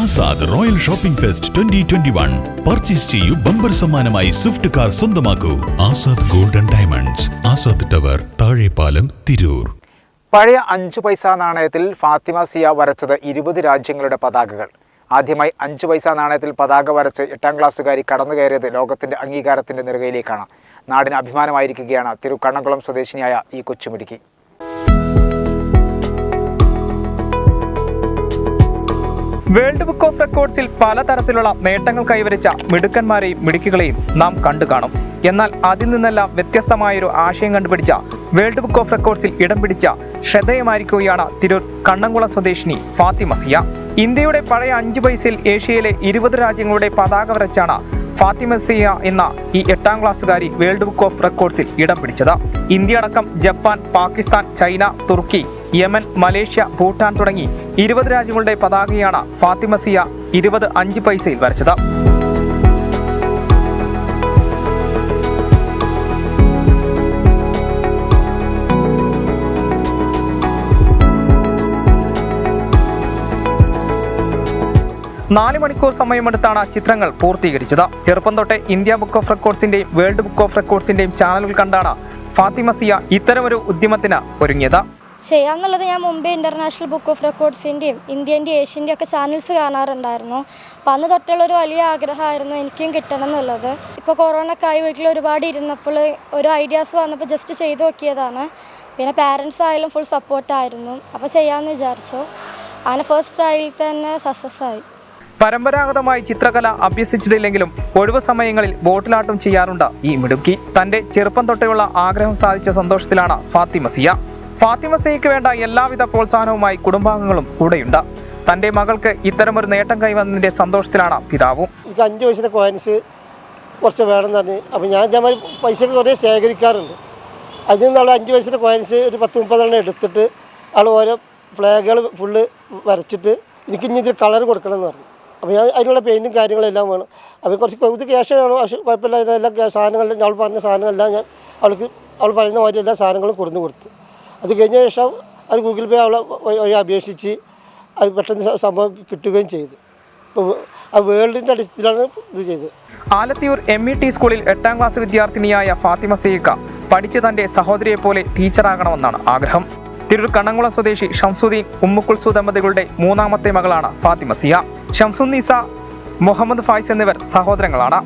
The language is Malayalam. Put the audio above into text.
Azad royal shopping fest twenty twenty one. Purchase ചെയ്യൂ ബമ്പർ സമ്മാനമായി സ്വിഫ്റ്റ് കാർ സ്വന്തമാക്കൂ. Azad golden diamonds Azad tower Thazhepalam Tirur. പഴയ അഞ്ചു പൈസ നാണയത്തിൽ ഫാത്തിമ സിയ വരച്ചത് ഇരുപത് രാജ്യങ്ങളുടെ പതാകകൾ. ആദ്യമായി അഞ്ചു പൈസ നാണയത്തിൽ പതാക വരച്ച് എട്ടാം ക്ലാസ്സുകാരി കടന്നു കയറിയത് ലോകത്തിന്റെ അംഗീകാരത്തിന്റെ നെറുകയിലേക്കാണ് നാടിന് അഭിമാനമായിരിക്കുകയാണ് തിരു കണ്ണംകുളം സ്വദേശിനിയായ ഈ കൊച്ചുമിടുക്കി. വേൾഡ് ബുക്ക് ഓഫ് റെക്കോർഡ്സിൽ പലതരത്തിലുള്ള നേട്ടങ്ങൾ കൈവരിച്ച മിടുക്കന്മാരെയും മിടുക്കുകളെയും നാം കണ്ടു കാണും. എന്നാൽ അതിൽ നിന്നെല്ലാം വ്യത്യസ്തമായൊരു ആശയം കണ്ടുപിടിച്ച വേൾഡ് ബുക്ക് ഓഫ് റെക്കോർഡ്സിൽ ഇടം പിടിച്ച ശ്രദ്ധേയമായിരിക്കുകയാണ് തിരൂർ കണ്ണംകുളം സ്വദേശിനി ഫാത്തിമ സിയ. ഇന്ത്യയുടെ പഴയ അഞ്ച് പൈസയിൽ ഏഷ്യയിലെ ഇരുപത് രാജ്യങ്ങളുടെ പതാക വരച്ചാണ് ഫാത്തിമ സിയ എന്ന ഈ എട്ടാം ക്ലാസ്സുകാരി വേൾഡ് ബുക്ക് ഓഫ് റെക്കോർഡ്സിൽ ഇടം പിടിച്ചത്. ഇന്ത്യ അടക്കം ജപ്പാൻ പാകിസ്ഥാൻ ചൈന തുർക്കി യമൻ മലേഷ്യ ഭൂട്ടാൻ തുടങ്ങി ഇരുപത് രാജ്യങ്ങളുടെ പതാകയാണ് ഫാത്തിമസിയ ഇരുപത് അഞ്ച് പൈസയിൽ വരച്ചത്. നാല് മണിക്കൂർ സമയമെടുത്താണ് ചിത്രങ്ങൾ പൂർത്തീകരിച്ചത്. ചെറുപ്പം തൊട്ടേ ഇന്ത്യ ബുക്ക് ഓഫ് റെക്കോർഡ്സിന്റെയും വേൾഡ് ബുക്ക് ഓഫ് റെക്കോർഡ്സിന്റെയും ചാനലുകൾ കണ്ടാണ് ഫാത്തിമസിയ ഇത്തരമൊരു ഉദ്യമത്തിന് ഒരുങ്ങിയത്. ചെയ്യാന്നുള്ളത് ഞാൻ മുമ്പേ ഇന്റർനാഷണൽ ബുക്ക് ഓഫ് റെക്കോർഡ്സിന്റെയും ഇന്ത്യന്റെ ഏഷ്യന്റെ ഒക്കെ ചാനൽസ് കാണാറുണ്ടായിരുന്നു. അപ്പോൾ അന്ന് തൊട്ടുള്ള ഒരു വലിയ ആഗ്രഹമായിരുന്നു എനിക്കും കിട്ടണം എന്നുള്ളത് ഇപ്പോൾ കൊറോണ ആയി വീട്ടിൽ ഒരുപാട് ഇരുന്നപ്പോൾ ഒരു ഐഡിയാസ് വന്നപ്പോൾ ജസ്റ്റ് ചെയ്തു നോക്കിയതാണ്. പിന്നെ പാരൻസ് ആയാലും ഫുൾ സപ്പോർട്ടായിരുന്നു അപ്പോൾ ചെയ്യാമെന്ന് വിചാരിച്ചു. അങ്ങനെ ഫസ്റ്റ് ട്രയലിൽ തന്നെ സക്സസ് ആയി. പരമ്പരാഗതമായി ചിത്രകല അഭ്യസിച്ചിട്ടില്ലെങ്കിലും ഒഴിവ് സമയങ്ങളിൽ ബോട്ടിലാട്ടം ചെയ്യാറുണ്ട് ഈ മിടുക്കി. തന്റെ ചെറുപ്പം തൊട്ടെയുള്ള ആഗ്രഹം സാധിച്ച സന്തോഷത്തിലാണ് ഫാത്തിമ സിയ. ഫാത്തിമ സെയ്ക്ക് വേണ്ട എല്ലാവിധ പ്രോത്സാഹനവുമായി കുടുംബാംഗങ്ങളും കൂടെയുണ്ട്. തന്റെ മകൾക്ക് ഇത്തരമൊരു നേട്ടം കൈവന്നതിന്റെ സന്തോഷത്തിലാണ് പിതാവും. അഞ്ചു അഞ്ച് പൈസയുടെ കോയിൻസ് കുറച്ച് വേണം പറഞ്ഞ് അപ്പോൾ ഞാൻ ഇതേമാതിരി പൈസ കുറേ ശേഖരിക്കാറുണ്ട്. അതിൽ നിന്ന് അവൾ അഞ്ച് വയസ്സിലെ കോയിൻസ് ഒരു പത്ത് മുപ്പതെണ്ണം എടുത്തിട്ട് അവൾ ഓരോ ഫ്ലാഗുകൾ ഫുള്ള് വരച്ചിട്ട് എനിക്ക് ഇനി ഇതിൽ കളർ കൊടുക്കണം എന്ന് പറഞ്ഞു. അപ്പോൾ ഞാൻ അതിനുള്ള പെയിന്റും കാര്യങ്ങളെല്ലാം വേണം. അപ്പോൾ കുറച്ച് ഇത് ക്യാഷ് വേണം. പക്ഷേ കുഴപ്പമില്ല. ക്യാ- സാധനങ്ങളെല്ലാം അവൾ പറഞ്ഞ സാധനങ്ങളെല്ലാം ഞാൻ അവൾക്ക് അവൾ പറയുന്ന മാതിരി എല്ലാ സാധനങ്ങളും കൊടുന്നു കൊടുത്തു. അത് കഴിഞ്ഞ ശേഷം അത് ഗൂഗിൾ പേ അവളെ വഴി അപേക്ഷിച്ച് അത് പെട്ടെന്ന് സംഭവം കിട്ടുകയും ചെയ്തു. ഇപ്പോൾ ആ വേൾഡിന്റെ അടിസ്ഥാനത്തിലാണ് ഇത് ചെയ്തത്. ആലത്തിയൂർ എം ഇ ടി സ്കൂളിൽ എട്ടാം ക്ലാസ് വിദ്യാർത്ഥിനിയായ ഫാത്തിമ സിയക്ക പഠിച്ച് തന്റെ സഹോദരിയെ പോലെ ടീച്ചറാകണമെന്നാണ് ആഗ്രഹം. തിരൂർ കണ്ണംകുളം സ്വദേശി ഷംസുദ്ദീൻ ഉമ്മുക്കുൽസു ദമ്പതികളുടെ മൂന്നാമത്തെ മകളാണ് ഫാത്തിമ സിയ ഷംസുന്നീസ മുഹമ്മദ് ഫായിസ് എന്നിവർ സഹോദരങ്ങളാണ്.